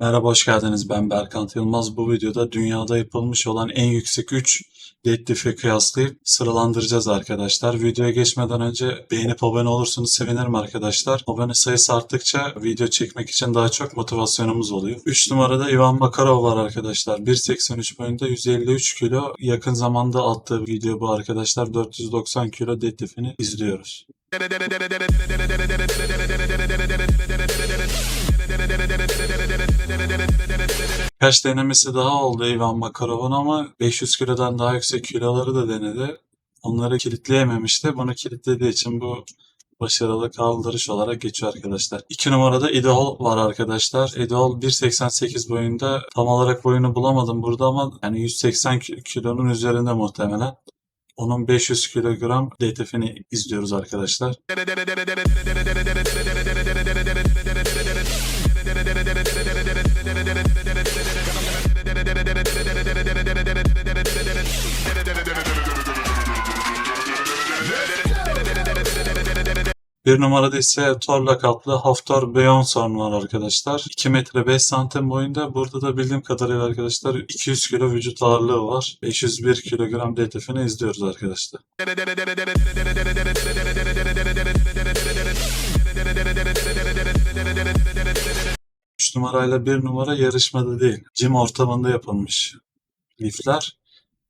Merhaba, hoş geldiniz. Ben Berkant Yılmaz. Bu videoda dünyada yapılmış olan en yüksek 3 deadlift'i kıyaslayıp sıralandıracağız arkadaşlar. Videoya geçmeden önce beğenip abone olursanız sevinirim arkadaşlar. Abone sayısı arttıkça video çekmek için daha çok motivasyonumuz oluyor. 3 numarada Ivan Makarov var arkadaşlar. 1.83 boyunda 153 kilo. Yakın zamanda attığı video bu arkadaşlar. 490 kilo deadlift'ini izliyoruz. Kaç denemesi daha oldu Ivan Makarov'un ama 500 kilodan daha yüksek kiloları da denedi. Onları kilitleyememişti. Bunu kilitlediği için bu başarılı kaldırış olarak geçiyor arkadaşlar. 2 numarada Idol var arkadaşlar. Idol 1.88 boyunda tam olarak boyunu bulamadım burada ama yani 180 ki- kilonun üzerinde muhtemelen. Onun 500 kilogram deadlift'ini izliyoruz arkadaşlar. Bir numarada ise Thor lakaplı Haftor Bjornsson var arkadaşlar. 2 metre 5 santim boyunda. Burada da bildiğim kadarıyla arkadaşlar 200 kilo vücut ağırlığı var. 501 kilogram deadlift'ini izliyoruz arkadaşlar. Numarayla bir numara yarışmada değil. Gym ortamında yapılmış lifler.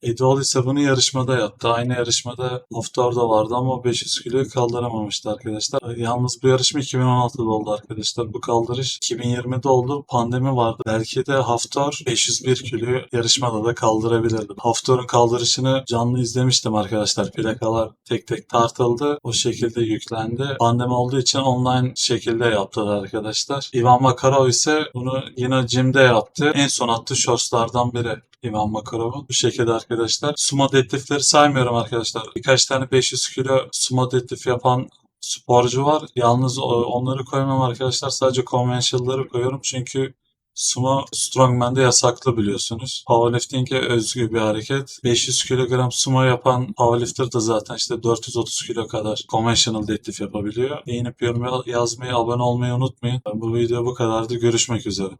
Edol ise bunu yarışmada yaptı. Aynı yarışmada Haftor da vardı ama o 500 kiloyu kaldıramamıştı arkadaşlar. Yalnız bu yarışma 2016'da oldu arkadaşlar. Bu kaldırış 2020'de oldu. Pandemi vardı. Belki de Haftor 501 kiloyu yarışmada da kaldırabilirdi. Haftor'un kaldırışını canlı izlemiştim arkadaşlar. Plakalar tek tek tartıldı. O şekilde yüklendi. Pandemi olduğu için online şekilde yaptılar arkadaşlar. Ivan Makarov ise bunu yine gym'de yaptı. En son attığı shortslardan biri. Ivan Makarov'un. Bu şekilde arkadaşlar. Sumo deadliftleri saymıyorum arkadaşlar. Birkaç tane 500 kilo sumo deadlift yapan sporcu var. Yalnız o- onları koymam arkadaşlar. Sadece conventional'ları koyuyorum. Çünkü Sumo Strongman'de yasaklı biliyorsunuz. Powerlifting'e özgü bir hareket. 500 kilogram sumo yapan powerlifter da zaten işte 430 kilo kadar conventional deadlift yapabiliyor. Beğenip yorum yazmayı, abone olmayı unutmayın. Bu video bu kadardı. Görüşmek üzere.